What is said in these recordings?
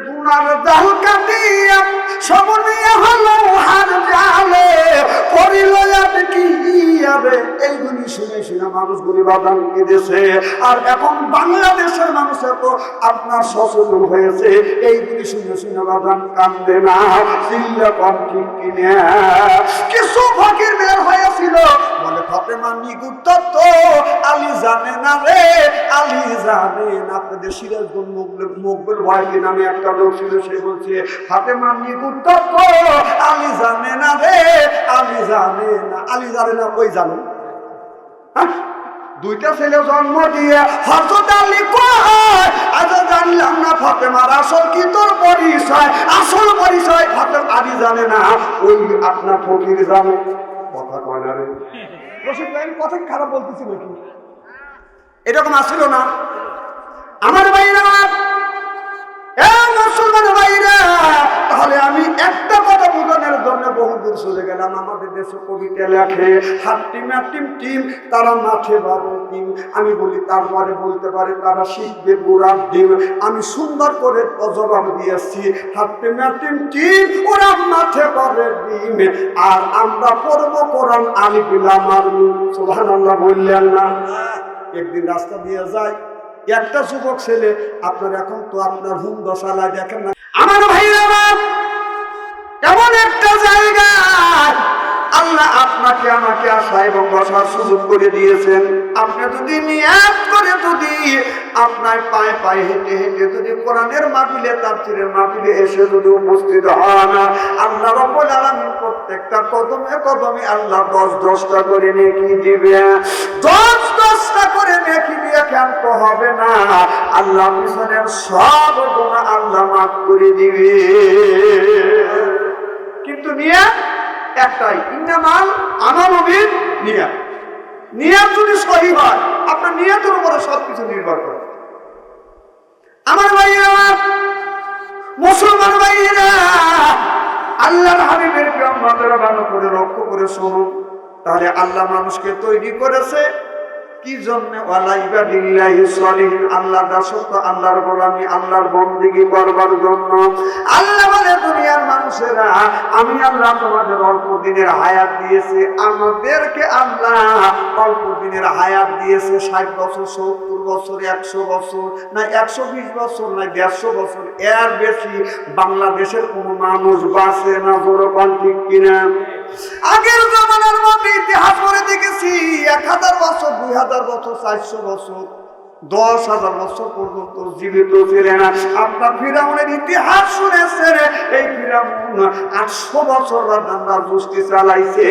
গুনার দাল কাটিয়া সব নিয়ে হলো হার জালে কি আরে এইগুলি শুনে শুনে মানুষগুলি বাদাম দিয়েছে আর এখন বাংলাদেশের মানুষ এত আপনার সচেতন হয়েছে, এইগুলি শুনে শুনে বাদাম কান্দে না ঠিক কিনে। কিছু বের হয়েছিল, বলে, ফাতেমা নিগুর তত্ত্ব আলী জানে না রে, আলী জানে না। আপনাদের সিরাজগঞ্জ মোগল মোগল ভাইকে নামে একটা লোক ছিল, সে বলছে, ফাতেমা নিগুর তত্ত্ব আলী জানে না রে, আলী জানে না। আলী জানে না ওই জানে? হ্যাঁ? দুইটা ছেলে জন্ম দিয়ে হজরত আলী কয় আজ জানলাম না ফাতেমার আসল কি তোর পরিচয়? আসল পরিচয় ফাতেমা আলী জানে না। ওই আপনার ফকির জানে। কথা কয় না রে। রশিদ ভাই, আমি কথা খারাপ বলতেছি নাকি? এরকম আসছিল না। আমার ভাইরা, এ মুসলমান ভাইরা, তাহলে আমি একটা কথা বোঝানোর জন্য বহুদূর চলে গেলাম দেশে কবিতা লেখে হাত টিম আর টিম, তারা মাঠে বারো টিম। আমি বলি, তারপরে বলতে পারে, তারা শিখবে গোড়ার ডিম আমি সুন্দর করে জবাব দিয়েছি হাত টিম আর টিম, ওরা মাঠে পারে ডিম আর আমরা পড়ব কোরআন আলি বিলাম আর সুবহান আল্লাহ বললেন না। একদিন রাস্তা দিয়ে যায়, একটা যুবক ছেলে, আপনার এখন তো আপনার হুম দশালায় দেখেন না আমার ভাইরা এমন একটা জায়গা আল্লাহ আপনাকে আমাকে আসা এবং বসার সুযোগ করে দিয়েছেন। আপনি যদি নিয়াত করে যদি আপনার পায়ে পায়ে হেঁটে হেঁটে যদি কোরআনের মাহফিলে, তাফসীরের মাহফিলে এসে যদি উপস্থিত হন, আল্লাহ রব্বুল আলামিন প্রত্যেকটা কদমে কদমে আল্লাহ দশ দশটা করে নেকি দিবে। দশ দশটা করে নেকি দিয়ে ক্ষান্ত হবে না। আল্লাহ মিশনের সব গুণা আল্লাহ মাফ করে দিবে। কিন্তু নিয়ে একটাই, ইন্নামাল আমার নবীর নিয়া নিয়াত। যদি সহি হয়, আপনার নিয়াতের উপরে সবকিছু নির্ভর করে। আমার ভাইয়েরা, মুসলমান ভাইয়েরা, আল্লাহর হাবিবের প্রিয় মাতারা ভালো করে লক্ষ্য করে শুনুন। তাহলে আল্লাহ মানুষকে তৈরি করেছে কি জন্য? ওয়ালা ইবাদিল্লাহি সলিহিন আল্লাহ দাসত্ব, আল্লাহর গোলামি, আল্লাহর বন্দিগি করবার জন্য। আল্লাহ বলে, দুনিয়ার মানুষেরা, আমি আল্লাহ তোমাদের অল্প দিনের হায়াত দিয়েছি। আমাদেরকে আল্লাহ অল্প দিনের হায়াত দিয়েছে ষাট বছর, সত্তর বছর, একশো বছর, না একশো বিশ বছর, না দেড়শো বছর। এর বেশি বাংলাদেশের কোনো মানুষ বাঁচে না বড় ঠিক কিনা? আগের জমানার মধ্যে ইতিহাস করে দেখেছি এক হাজার বছর দুই হাজার বছর চারশো বছর। দশ হাজার বছর পর্যন্ত জীবিত ছিলেন। আপনার ফিরাউনের ইতিহাস শুনেছেন, এই ফিরাউন আটশো বছর বাদান্দার গোষ্ঠী চালাইছে।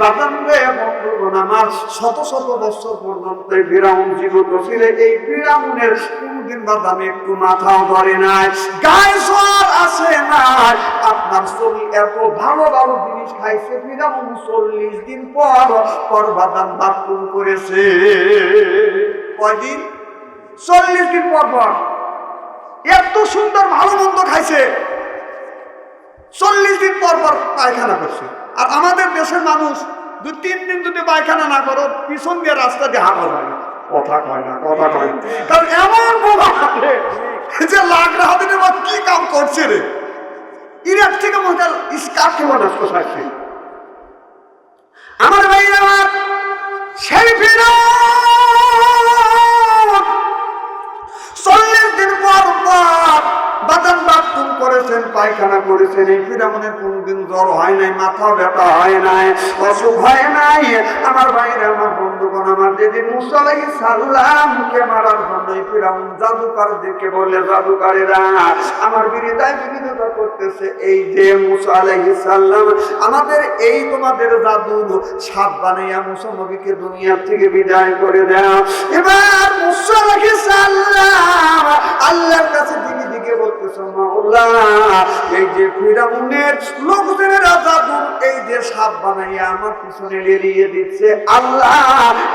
বাদাম রে বন্ধুগণ আমার, শত শত বছর পর্যন্ত ফিরাউন জীবিত ছিল। এই ফিরাউনের কোনদিন বাদাম একটু মাথাও ধরে নাই। গায়ে জ্বর আসে নাই। আপনার শরীর এত ভালো ভালো জিনিস খাইছে, ফিরাউন চল্লিশ দিন পর পর বাদাম বাথরুম করেছে। কয়দিন? চল্লিশ দিন পর পর। এত সুন্দর ভালো মন্দ খাইছে। চল্লিশ দিন পর পর পায়খানা করছে। আর আমাদের দেশের মানুষ দু, তিন দিন যদি পায়খানা না করো, পিছন দিয়ে রাস্তা দিয়ে হাঁটা না। কথা কয় না, কথা কয়। কারণ এমন যে হাতে নেওয়া কি কাম করছে রে? ইরাক থেকে মনে স্কার্ফ কেমন নষ্ট আমার ভাইরা আমার সেই ফিরাউন বাদাম বাথরুম করেছেন, পায়খানা করেছেন, এই ফিরামনের কোনদিন জ্বর হয় নাই, মাথা ব্যথা হয় নাই, অসুখ হয় নাই। আমার বাইরে আমার বন্ধুগণ, আমার যেদিন মুসালাই সাল্লামকে মারার জন্য এই ফিরামন জাদুকার দিকে বললে, জাদুকারেরা, আমার বিরোধায় বিরোধিতা করতেছে, এই যে মুসা আলাইহি সাল্লাম আমাদের এই তোমাদের জাদু সাপ বানাইয়া মুসা দুনিয়া থেকে বিদায় করে দেয় এবার মুসা আলাইহি সাল্লাম আল্লাহর কাছে দিকে দিকে বলতেছে এই যে ফিরাউনের এই যে সাপ বানাইয়া আমার পিছনে দিচ্ছে, আল্লাহ,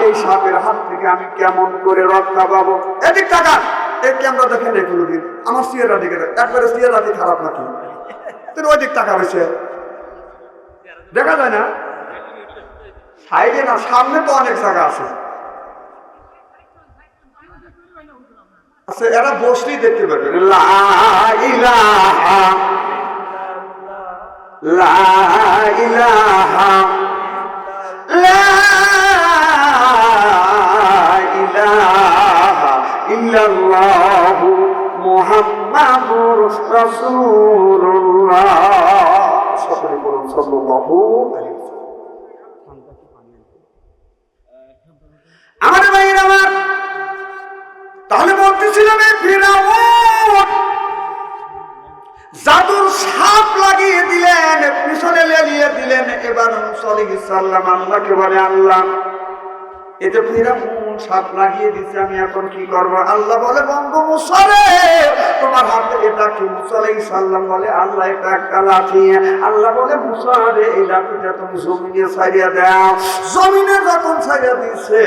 এই সাপের হাত থেকে আমি কেমন করে রক্ষা পাবো? এদিক টাকা এই ক্যামেরা দেখে নেই কোনোদিন। আমার সিয়ারা দিকে একবারে খারাপ নাকি? টাকা রয়েছে। দেখা যায় না? সাইডে না, সামনে তো অনেক জায়গা আছে। আচ্ছা এরা বসলেই দেখতে পারবেন মুহাম্মাদুর সকলে বলুন আলাইহি আমার ভাইয়ের আমার তাহলে বলতেছিলাম এই ফিরাউন জাদুর সাপ লাগিয়ে দিলেন, পিছনে লেলিয়ে দিলেন, এবার সালিহ সাল্লাম আল্লাহকে বলে, আল্লাহ এতে ফিরাউন সাপ লাগিয়ে দিচ্ছে আমি এখন কি করব? আল্লাহ বলে, বঙ্গ মুসরে, তোমার হাতে এটা কি মুসালাই সাল্লাম বলে, আল্লাহ এটা একটা লাঠি। আল্লাহ বলে, মুসারে, এই লাঠিটা তুমি জমিনে ছাড়িয়ে দাও। জমিনে যখন ছাড়িয়ে দিচ্ছে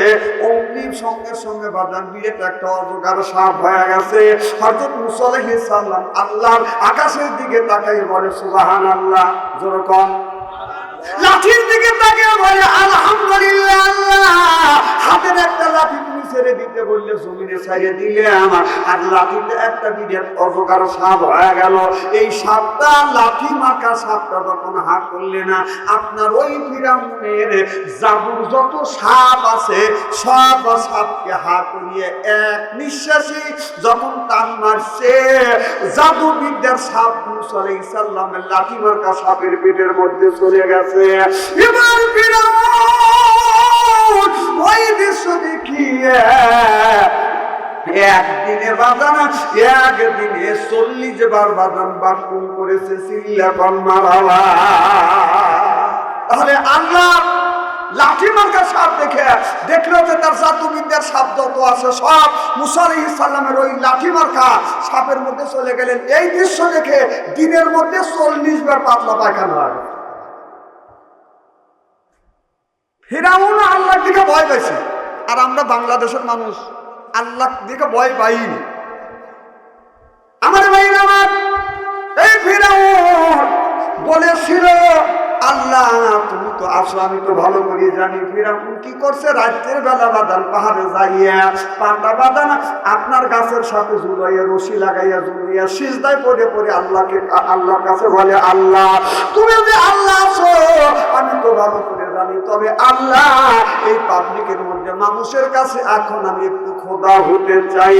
অগ্নির সঙ্গে সঙ্গে বাদান বিরাট একটা অজগার সাপ হয়ে গেছে। হযরত মুসা আলাইহিস আল্লাহ আকাশের দিকে তাকাই বলে সুবহান আল্লাহ যেরকম লাঠির দিকে তাকে বলে আলহামদুলিল্লাহ হাতের একটা লাঠি ছেড়ে দিতে বললে জমিনে ছাড়িয়ে দিলে আমার আর লাঠিতে একটা বিরাট অজগার সাপ হয়ে গেল। এই সাপটা লাঠি মার্কা সাপটা যখন হাত করলে না। আপনার ওই ফিরাউনের জাদুর যত সাপ আছে, সব সাপকে হা করিয়ে এক নিঃশ্বাসে যখন টান মারছে জাদু বিদ্যার সাপ মুসা আলাইহিস সালামের লাঠি মার্কা সাপের পেটের মধ্যে চলে গেছে। এবার ফিরাউন ওই দৃশ্য দেখিয়ে। একদিনে করেছে তাহলে আল্লাহ লাঠি সাপ দেখে, দেখল যে তার সাপ আছে সব ওই লাঠি সাপের মধ্যে চলে গেলেন। এই দৃশ্য দেখে দিনের মধ্যে চল্লিশ বার পাতলা পায়খানা ফেরাউন আল্লাহর দিকে ভয় পাইছে। আর আমরা বাংলাদেশের মানুষ আল্লাহ দিকে ভয় পাইনি। আমার ভাই আমার, এই ফেরাউন বলেছিল, আল্লাহ তো আসো, আমি তো ভালো করে জানি ফিরাউন কি করছে? রাত্রের বেলা বাদান পাহাড়ে যাইয়া পাতা বাদান আপনার গাছের সাথে ঝুলাইয়া রশি লাগাইয়া ঝুলাইয়া সিজদায় পড়ে পড়ে আল্লাহকে, আল্লাহর কাছে বলে, আল্লাহ, তুমি যে আল্লাহ আছো, আমি তো ভালো করে জানি। তবে আল্লাহ, এই পাবলিকের মধ্যে মানুষের কাছে এখন আমি একটু খোদা হতে চাই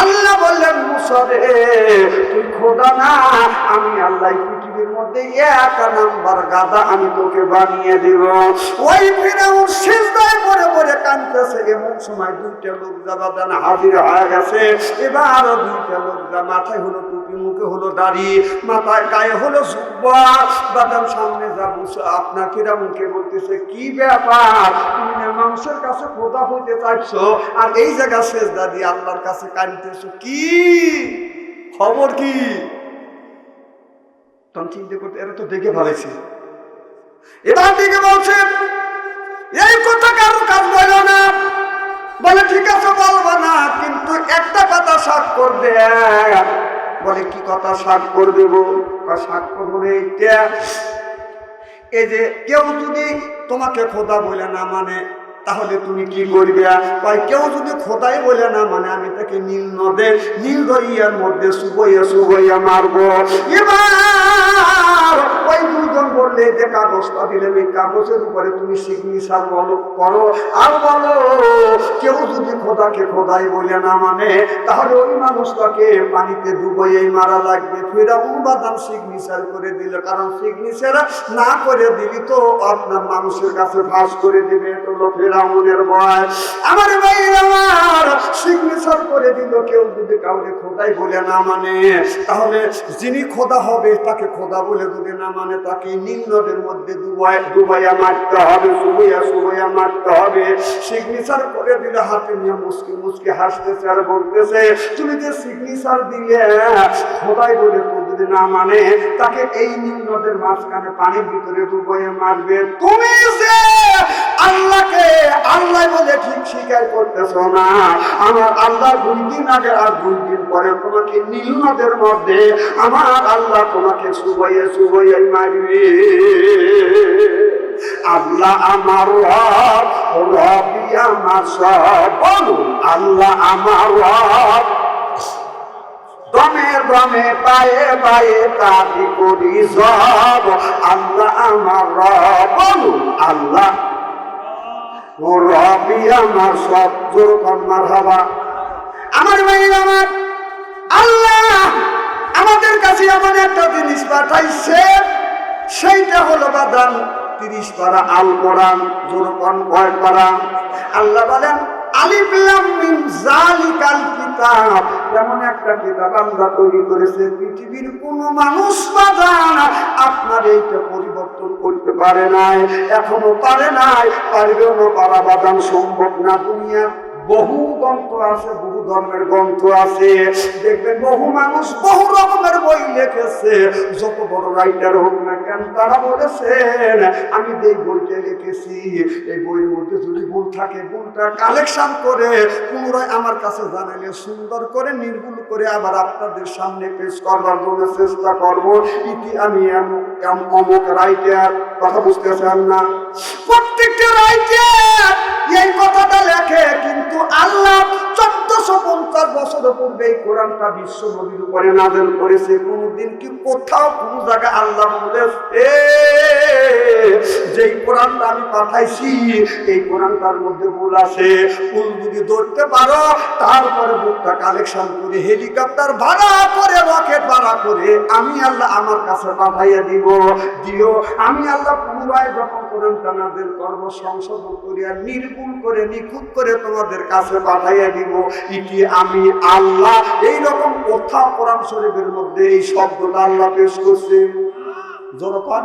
আল্লাহ বললেন, মুসরে, তুই খোদা না, আমি আল্লাহ পৃথিবীর মধ্যে এক নাম্বার গাদা, আমি তোকে বানিয়ে দিব। ওই ফিরাউন সিজদায় করে করে কাঁদতেছে। এমন সময় দুইটা লোক জাবাদান হাজির হয়ে গেছে। এবার দুইটা লোক যা, মাথায় হলো মুখে হলো দাড়ি, মাথায় গায়ে হলো জুব্বা। বাদাম সামনে যা বসে আপনার মুখে বলতেছে, কি ব্যাপার? তুমি না মানুষের কাছে খোদা হইতে চাইছো? আর এই জায়গা শেষ দাদি আল্লাহর কাছে কাঁদতেছো কি? খবর কি? তখন চিন্তা করতে, এরা তো দেখে ভালোছি এবার দিকে বলছে, এই কথা কারও কাজ বলো না। বলে, ঠিক আছে, বলব না, কিন্তু একটা কথা শাক করবে। বলে, কি কথা করে দেবো? শাক করব এই যে কেউ যদি তোমাকে খোদা বলে না মানে তাহলে তুমি কি করবে? কয়, কেউ যদি খোদাই বলে না মানে আমি তাকে নীল নদে, নীল দরিয়ার মধ্যে শুভইয়া সুবইয়া মারবো। এবার ওই দুজন বললে, যে কাগজটা দিলেন এই কাগজের উপরে তুমি সিগনেচার বলো, করো। আর বলো, কেউ যদি খোদাকে খোদাই বলে না মানে তাহলে ওই মানুষটাকে পানিতে ডুবইয়েই মারা লাগবে। ফেরাউন বাদাম সিগনেচার করে দিল, কারণ সিগনেচার না করে দিলি তো আপনার মানুষের কাছে ফাঁস করে দিবে। এটা হলো ফেরাউনের ভয়। আমার ভাই আমার সিগনেচার করে দিল, কেউ যদি কাউকে খোদাই বলে না মানে তাহলে যিনি খোদা হবে, তাকে খোদা বলে যদি না মানে তাকে নিম্নদের মধ্যে ডুবাই ডুবাইয়া মারতে হবে সুবইয়া সুবইয়া মারতে হবে। সিগনেচার করে দিলে হাতে নিয়ে মুসকি মুসকি হাসতেছে আর বলতেছে, তুমি যে সিগনেচার দিলে, খোদাই বলে যদি না মানে তাকে এই নিম্নদের নদের মাঝখানে পানির ভিতরে ডুবাইয়া মারবে। তুমি যে আল্লাহকে আল্লাহ বলে ঠিক স্বীকার করতেছ না। আমার আল্লাহ দুই দিন আগে আর দুই দিন পরে তোমাকে নীল নদের মধ্যে আমার আল্লাহ তোমাকে সুবইয়ে সুবইয়ে মারবে। আল্লাহ আমার রব, রবি আমার সব। আল্লাহ আমার রব। দমে দমে পায়ে পায়ে তারি করি সব। আল্লাহ আমার রব। আল্লাহ ও রবি আমার সব জোর কন্যার হবা আমার ভাই আমার আল্লাহ আমাদের কাছে এমন একটা জিনিস পাঠাইছে, সেইটা হলো বাদান তিরিশ পারা আল কোরআন জোরকন ভয় পারা। আল্লাহ বলেন এমন একটা তৈরি করেছে, পৃথিবীর কোনো মানুষ বাদান আপনার পরিবর্তন করতে পারে নাই, এখনও পারে নাই সম্ভব না। দুনিয়ার বহু গ্রন্থ আছে ধর্মের গ্রন্থ আছে, দেখবেন বহু মানুষ বহু রকমের বই লিখেছে। যত বড় রাইটার হোক না কেন, তারা বলেছেন, আমি যে বইটা লিখেছি, এই বইয়ের মধ্যে যদি ভুল থাকে, ভুলটা কালেকশন করে পুনরায় আমার কাছে জানালে সুন্দর করে, নির্ভুল করে আবার আপনাদের সামনে পেশ করবার জন্য চেষ্টা করব। ইতি আমি এমন এম- অমুক রাইটার কথা বুঝতেছেন না। প্রত্যেকটা রাইটার এই কথাটা লেখে, কিন্তু আল্লাহ চোদ্দশো পঞ্চাশ বছর পূর্বে এই কোরআনটা বিশ্ব নবীর উপরে নাজেল করেছে। কোনদিন কি কোথাও কোন জায়গায় আল্লাহ বলেছে যেই কোরআনটা আমি পাঠাইছি, এই কোরআনটার মধ্যে ভুল আছে। ভুল যদি ধরতে পারো, তারপরে বুকটা কালেকশন করে হেলিকপ্টার ভাড়া করে রকেট ভাড়া করে আমি আল্লাহ আমার কাছে পাঠাইয়া দিব। দিও, আমি আল্লাহ পুনরায় যখন কোরআনটা নাজিল করব, সংশোধন করিয়া নির্ভুল করে, নিখুঁত করে তোমাদের কাছে পাঠাইয়া দিব। ইটি আমি আল্লাহ, এই রকম কোথাও কোরআন শরীফের মধ্যে এই শব্দটা আল্লাহ পেশ করছে। জোরকন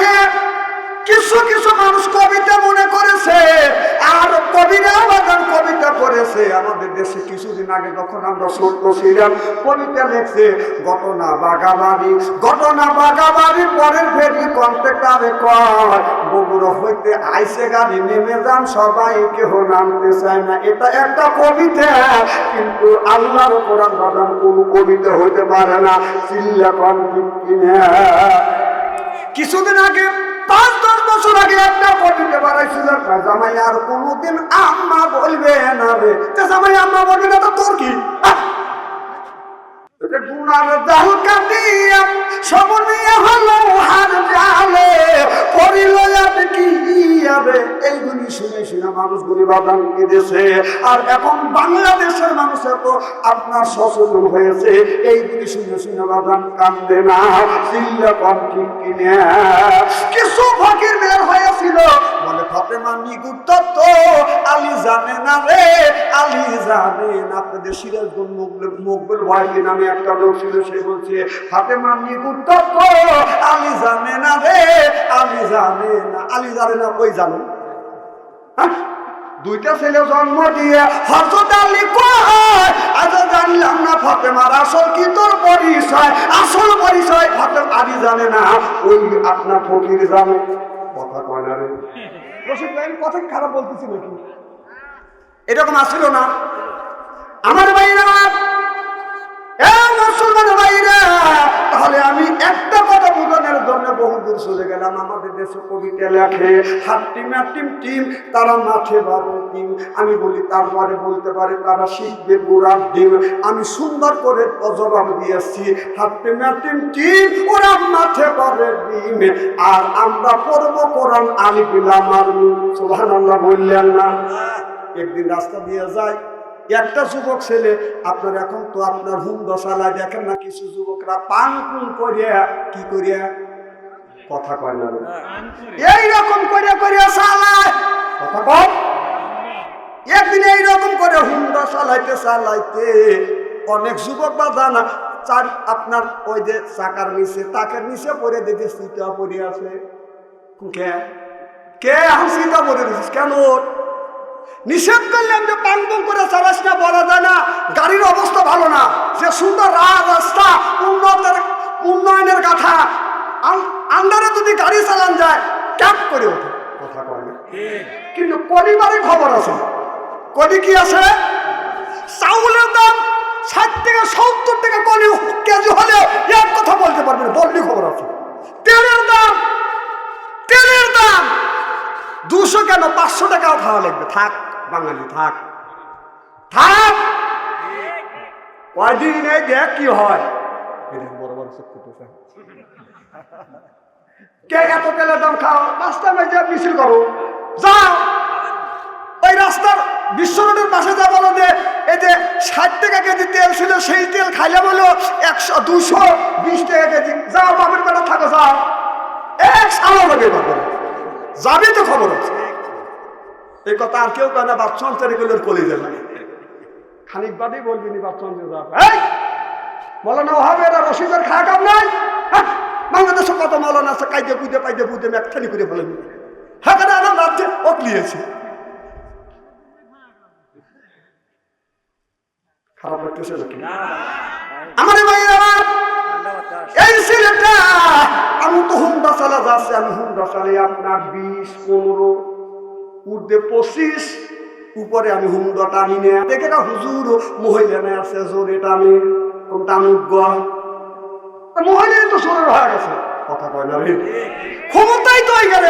এই কিছু কিছু মানুষ কবিতা মনে করেছে, আর কবিরা বাগান কবিতা করেছে আমাদের দেশে কিছুদিন আগে যখন আমরা ছোট্ট কবিতা লেখছে, ঘটনা বাগাবাড়ি ঘটনা বাগাবাড়ি পরের ফেরি কন্ট্রাক্টারে কয়, বগুড়া হইতে আইসে গাড়ি নেমে যান, সবাই কেহ নামতে চায় না। এটা একটা কবিতা, কিন্তু আল্লাহর কোরআন বাগান কোন কবিতা হইতে পারে না। চিল্লা কিনা কিছুদিন আগে, পাঁচ, দশ বছর আগে একটা কবিতা বাড়াইছিল জামাই আর কোনোদিন আম্মা বলবে না রে। জামাই, আম্মা বলবে না, তো তোর কি? গুনার জাল কাটিয়া সমনিয়া হলো হার জালে পরিল যাবে এইগুলি শুনে শুনে মানুষগুলি বাদাম কেঁদেছে আর এখন বাংলাদেশের মানুষ এত আপনার সচেতন হয়েছে। এইগুলি শুনে শুনে বাদাম কান্দে না। চিল্লা কম ঠিক কিনে। কিছু ফকির বের হয়েছিল। বলে তো আলী জানে না রে, আলী জানে না। আপনাদের মুগবের ভয়কে নামে একটা লোক ছিল, সে বলছে, ফাতেমা নিগুত্ত তো আলী জানে না রে, আলী জানে না। আলী জানে না ওই জানো? হ্যাঁ? দুইটা ছেলে জন্ম দিয়ে হজরত আলী কয় আজ জানলাম না ফাতেমার আসল কি তোর পরিচয়? আসল পরিচয় ফাতেম আলী জানে না। ওই আপনার ফকির জানে। কথা কয় না রে। রশিদ ভাই কথা খারাপ বলতেছি নাকি? এরকম আসছিল না। আমার ভাইরা এ মুসলমান ভাইরা বহুদূর চলে গেলাম আমাদের দেশে কবিতা লেখে হাত টিম এক টিম টিম তারা মাঠে বাবু টিম। আমি বলি, তারপরে বলতে পারে, তারা শিখবে বুড়ার ডিম। আমি সুন্দর করে জবাব দিয়েছি হাত টিম এক টিম টিম ওরা মাঠে পাবে ডিম। আর আমরা পড়ব কোরআন আমি পিলাম আর সুবহান আল্লাহ বললেন না। একদিন রাস্তা দিয়ে যায় একটা যুবক ছেলে, আপনার এখন তো আপনার হুম দশালায় দেখেন না, কিছু যুবকরা পান করিয়া, কি করিয়া? কথা কয় না রে। এইরকম করে করিয়া চালায়। কথা কম একদিন এইরকম করে হুন্ডা চালাইতে চালাইতে অনেক যুবক বা জানা চার আপনার ওই যে চাকার নিচে তাকের নিচে পরে দেখে সিটা পড়ে আছে। কে? কে এখন সিটা পরে দিছিস কেন? নিষেধ করলাম যে পান বং করে চালাস না বলা যায় না। গাড়ির অবস্থা ভালো না। যে সুন্দর রাস্তা উন্নতের উন্নয়নের কথা আন্ডারে যদি গাড়ি চালান যায়, ক্যাপ করে ওঠে। কথা না। কিন্তু পরিবারে খবর আছে। কদি কি আছে? চাউলের দাম ষাট থেকে সত্তর টাকা কলি কেজি হলে এক কথা বলতে পারবে বললি খবর আছে। তেলের দাম তেলের দাম দুশো কেন, পাঁচশো টাকাও খাওয়া লাগবে। থাক, বাঙালি, থাক। থাক! কয়দিন দেখ কি হয়। বড় বড় চোখ করতেছে। কে এত তেলের দাম খাও? রাস্তা মেজে মিছিল করো। যাও। ওই রাস্তার বিশ্ব রোডের পাশে যা বলো যে এই যে ষাট টাকা কেজি তেল ছিল সেই তেল খাইলে বলো একশো দুশো বিশ টাকা কেজি। যাও বাপের বেটা থাকো যাও। এক সালো লাগে বাপের। যাবি তো খবর আছে। এই কথা আর কেউ কেন বাচ্চা অন্তরে গেলে কলিজে লাগে। খানিক বাদেই বলবি নি বাচ্চা অন্তরে যাও। এই মৌলানা হবে এরা রশিদের খাওয়া কাম নাই? হ্যাঁ, বাংলাদেশে কত মৌলানা আছে কাইদে বুঝে পাইদে বুঝে ম্যাকখানি করে বলেন হ্যাঁ আমার রাজ্যে অকলিয়েছে খারাপ লাগতেছে নাকি? আমার ভাইয়ের আমার এই ছেলেটা আমি তো হুন্ডা চালা যাচ্ছে আমি হুন্ডা চালাই আপনার বিশ পনেরো উর্ধে পঁচিশ উপরে আমি হুন্ডা টানি নে দেখে হুজুর মহিলা আছে জোরে টানে কোনটা আমি মহিলাই তো সরের হয়ে গেছে কথা কয় না রে ক্ষমতাই তো হয়ে গেলে